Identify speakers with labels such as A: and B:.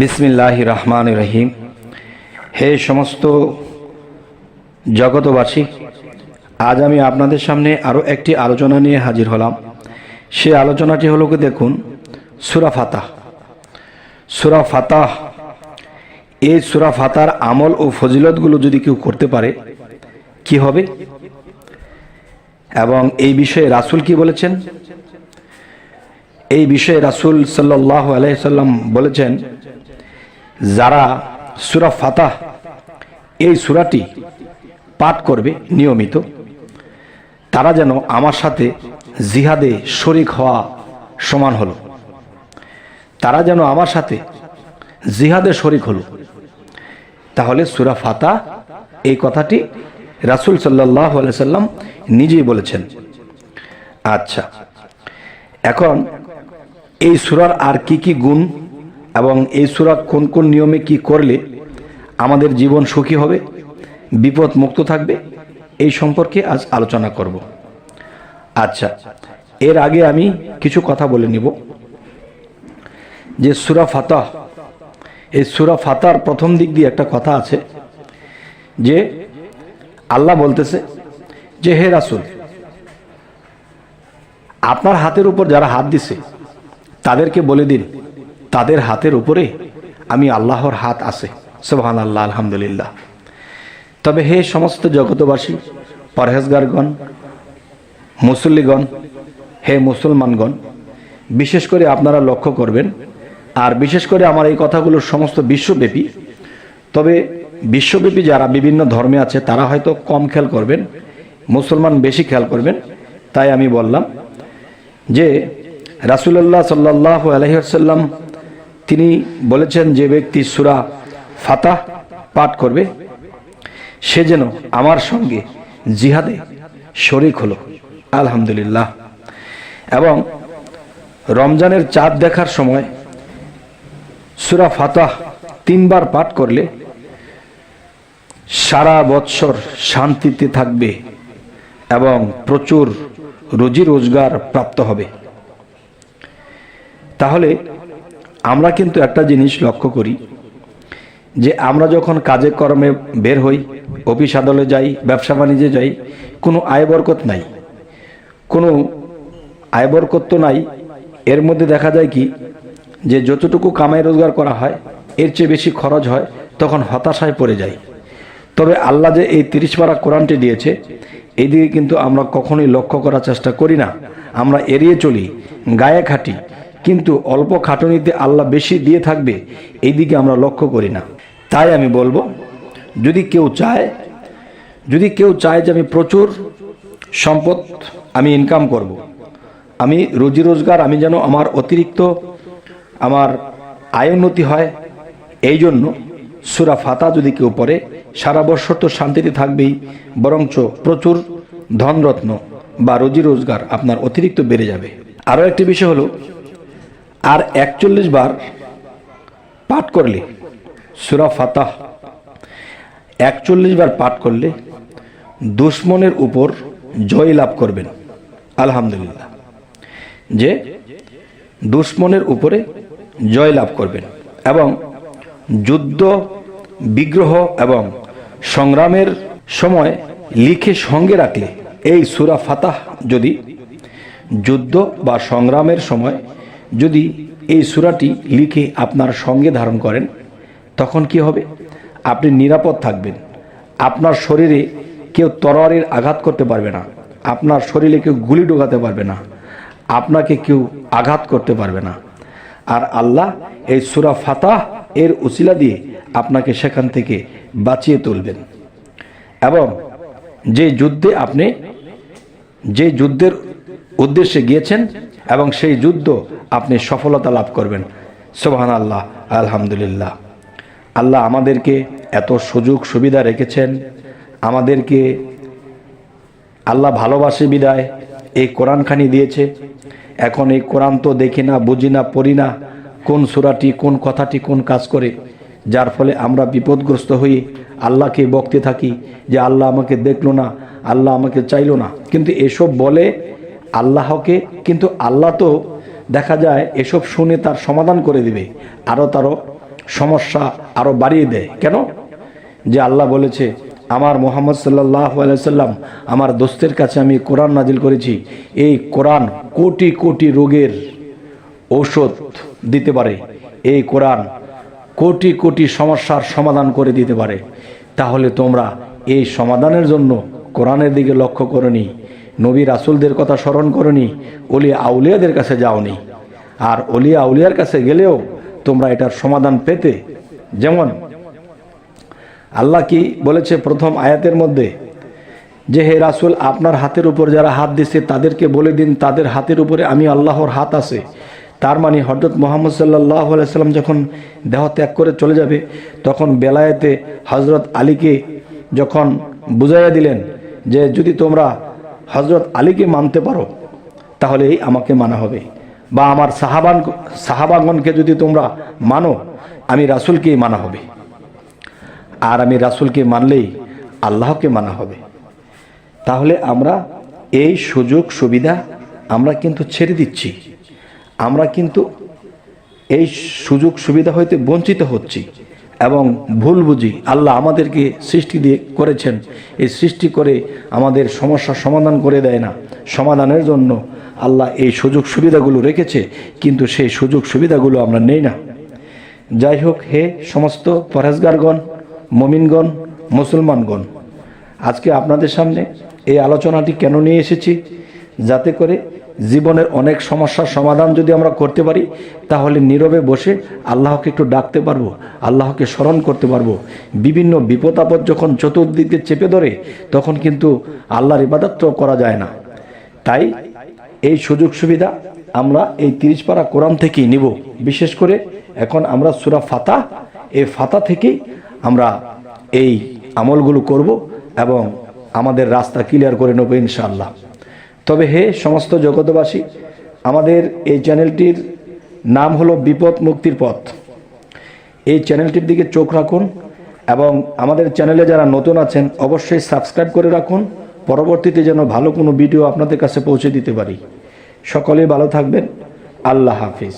A: বিসমিল্লাহ রহমান রহিম। হে সমস্ত জগতবাসী, আজ আমি আপনাদের সামনে আরও একটি আলোচনা নিয়ে হাজির হলাম। সে আলোচনাটি হলো কি দেখুন, সুরা ফাতাহ। সুরা ফাতাহ, এই সুরা ফাতার আমল ও ফজিলতগুলো যদি কেউ করতে পারে, কি হবে? এবং এই বিষয়ে রাসূল কি বলেছেন? এই বিষয়ে রাসূল সাল্লাহ আলাইসাল্লাম বলেছেন যারা সুরা ফাতাহ এই সুরাটি পাঠ করবে নিয়মিত, তারা যেন আমার সাথে জিহাদে শরিক হওয়া সমান হলো। তারা যেন আমার সাথে জিহাদে শরিক হলো। তাহলে সুরা ফাতা এই কথাটি রাসুল সাল্লাহ সাল্লাম নিজেই বলেছেন। আচ্ছা এখন এই সুরার আর কি কি গুণ এবং এই সুরা কোন কোন নিয়মে কি করলে আমাদের জীবন সুখী হবে, বিপদ মুক্ত থাকবে, এই সম্পর্কে আজ আলোচনা করব। আচ্ছা এর আগে আমি কিছু কথা বলে নিব। যে সুরা ফাতাহ, এই সুরা ফাতার প্রথম দিক দিয়ে একটা কথা আছে যে আল্লাহ বলতেছে যে, হে রাসুল, আপনার হাতের উপর যারা হাত দিছে, তাদেরকে বলে দিন। তাদের হাতের উপরে আমি আল্লাহর হাত আছে। সোহান আল্লাহ আলহামদুলিল্লাহ। তবে হে সমস্ত জগতবাসী, পরহেজগারগণ, মুসল্লিগণ, হে মুসলমানগণ, বিশেষ করে আপনারা লক্ষ্য করবেন, আর বিশেষ করে আমার এই কথাগুলো সমস্ত বিশ্বব্যাপী, তবে বিশ্বব্যাপী যারা বিভিন্ন ধর্মে আছে, তারা হয়তো কম খেয়াল করবেন, মুসলমান বেশি খেয়াল করবেন। তাই আমি বললাম যে রাসুলাল্লাহ সাল্লাহ আলহিসাল্লাম তিনি বলেছেন যে ব্যক্তি সুরা ফাতাহ পাঠ করবে, সে যেন আমার সঙ্গে জিহাদে শরিক হলো। আলহামদুলিল্লাহ। এবং রমজানের চাঁদ দেখার সময় সুরা ফাতাহ তিনবার পাঠ করলে সারা বৎসর শান্তিতে থাকবে এবং প্রচুর রুজি রোজগার প্রাপ্ত হবে। তাহলে আমরা কিন্তু একটা জিনিস লক্ষ্য করি, যে আমরা যখন কাজে কর্মে বের হই, অফিস আদালে যাই, ব্যবসা বাণিজ্যে যাই, কোনো আয় বরকত নাই। কোনো আয় বরকত তো নাই। এর মধ্যে দেখা যায় কি, যে যতটুকু কামাই রোজগার করা হয়, এর চেয়ে বেশি খরচ হয়, তখন হতাশায় পড়ে যায় তবে আল্লাহ যে এই তিরিশ পারা কোরআনটি দিয়েছে এইদিকে কিন্তু আমরা কখনোই লক্ষ্য করার চেষ্টা করি না। আমরা এড়িয়ে চলি, গায়ে খাটি। কিন্তু অল্প খাটুনিতে আল্লাহ বেশি দিয়ে থাকবে এইদিকে আমরা লক্ষ্য করি না তাই আমি বলব, যদি কেউ চায়, যদি কেউ চায় যে আমি প্রচুর সম্পদ আমি ইনকাম করব। আমি রুজি রোজগার, আমি যেন আমার অতিরিক্ত আমার আয় উন্নতি হয়, এই জন্য সুরা ফাতা যদি কেউ পড়ে, সারা বছর তো শান্তিতে থাকবেই, বরঞ্চ প্রচুর ধনরত্ন বা রুজি রোজগার আপনার অতিরিক্ত বেড়ে যাবে আরও একটি বিষয় হলো আর একচল্লিশ বার পাঠ করলে, সুরা ফাতাহ, একচল্লিশ বার পাঠ করলে দুশ্মনের উপর জয় লাভ করবেন। আলহামদুলিল্লাহ। যে দুশ্মনের উপরে জয় লাভ করবেন এবং যুদ্ধ, বিগ্রহ এবং সংগ্রামের সময় লিখে সঙ্গে রাখলে এই সুরা ফাতাহ যদি যুদ্ধ বা সংগ্রামের সময় যদি এই সুরাটি লিখে আপনার সঙ্গে ধারণ করেন, তখন কি হবে? আপনি নিরাপদ থাকবেন। আপনার শরীরে কেউ তরোয়ারের আঘাত করতে পারবে না। আপনার শরীরে কেউ গুলি ঢোকাতে পারবে না। আপনাকে কেউ আঘাত করতে পারবে না। আর আল্লাহ এই সুরা ফাতাহ এর উচিলা দিয়ে আপনাকে সেখান থেকে বাঁচিয়ে তুলবেন। এবং যে যুদ্ধে আপনি, যে যুদ্ধের উদ্দেশ্যে গিয়েছেন এবং সেই যুদ্ধ আপনি সফলতা লাভ করবেন। সোহান আল্লাহ আলহামদুলিল্লাহ। আল্লাহ আমাদেরকে এত সুযোগ সুবিধা রেখেছেন। আমাদেরকে আল্লাহ ভালোবাসে বিদায়। এই কোরআনখানি দিয়েছে। এখন এই কোরআন তো দেখি না, বুঝি না, পড়ি না, কোন সুরাটি, কোন কথাটি, কোন কাজ করে। যার ফলে আমরা বিপদগ্রস্ত হই। আল্লাহকে বকতে থাকি যে আল্লাহ আমাকে দেখল না, আল্লাহ আমাকে চাইলো না। কিন্তু এসব বলে আল্লাহকে, কিন্তু আল্লাহ তো দেখা যায় এসব শুনে তার সমাধান করে দিবে আরও তারও সমস্যা আরও বাড়িয়ে দেয়। কেন? যে আল্লাহ বলেছে, আমার মোহাম্মদ সাল্লাহ সাল্লাম আমার দোস্তের কাছে আমি কোরআন নাজিল করেছি। এই কোরআন কোটি কোটি রোগের ঔষধ দিতে পারে। এই কোরআন কোটি কোটি সমস্যার সমাধান করে দিতে পারে। তাহলে তোমরা এই সমাধানের জন্য কোরআনের দিকে লক্ষ্য করনি নবী রাসুলদের কথা স্মরণ করনি অলি আউলিয়াদের কাছে যাওনি। আর অলি আউলিয়ার কাছে গেলেও তোমরা এটার সমাধান পেতে। যেমন, আল্লাহ কি বলেছে প্রথম আয়াতের মধ্যে? যে হে রাসুল, আপনার হাতের উপর যারা হাত দিছে, তাদেরকে বলে দিন, তাদের হাতের উপরে আমি আল্লাহর হাত আছে। তার মানে হজরত মোহাম্মদ সাল্লাহ সাল্লাম যখন দেহ ত্যাগ করে চলে যাবে, তখন বেলায়েতে হজরত আলীকে যখন বুঝাইয়া দিলেন যে, যদি তোমরা হজরত আলীকে মানতে পারো, তাহলেই আমাকে মানা হবে। বা আমার সাহাবান সাহাবাগণকে যদি তোমরা মানো, আমি রাসুলকেই মানা হবে। আর আমি রাসুলকে মানলেই আল্লাহকে মানা হবে। তাহলে আমরা এই সুযোগ সুবিধা আমরা কিন্তু ছেড়ে দিচ্ছি। আমরা কিন্তু এই সুযোগ সুবিধা হইতে বঞ্চিত হচ্ছি। এবং ভুল বুঝি আল্লাহ আমাদেরকে সৃষ্টি দিয়ে করেছেন। এই সৃষ্টি করে আমাদের সমস্যার সমাধান করে দেয় না। সমাধানের জন্য আল্লাহ এই সুযোগ সুবিধাগুলো রেখেছে, কিন্তু সেই সুযোগ সুবিধাগুলো আমরা নেই না। যাই হোক, হে সমস্ত পরেজগারগণ মমিনগণ, মুসলমানগণ, আজকে আপনাদের সামনে এই আলোচনাটি কেন নিয়ে এসেছি? যাতে করে জীবনের অনেক সমস্যার সমাধান যদি আমরা করতে পারি, তাহলে নীরবে বসে আল্লাহকে একটু ডাকতে পারব, আল্লাহকে স্মরণ করতে পারব। বিভিন্ন বিপদ আপদ যখন চতুর্দিকে চেপে ধরে, তখন কিন্তু আল্লাহর ইবাদত করা যায় না। তাই এই সুযোগ সুবিধা আমরা এই তিরিশ পারা কোরআন থেকেই নিব। বিশেষ করে এখন আমরা সুরা ফাতা এই ফাতা থেকেই আমরা এই আমলগুলো করব এবং আমাদের রাস্তা ক্লিয়ার করে নেব ইনশাআল্লাহ। তবে হে সমস্ত জগতবাসী আমাদের এই চ্যানেলটির নাম হলো বিপদ মুক্তির পথ। এই চ্যানেলটির দিকে চোখ রাখুন এবং আমাদের চ্যানেলে যারা নতুন আছেন, অবশ্যই সাবস্ক্রাইব করে রাখুন। পরবর্তীতে যেন ভালো কোনো ভিডিও আপনাদের কাছে পৌঁছে দিতে পারি। সকলেই ভালো থাকবেন। আল্লাহ হাফিজ।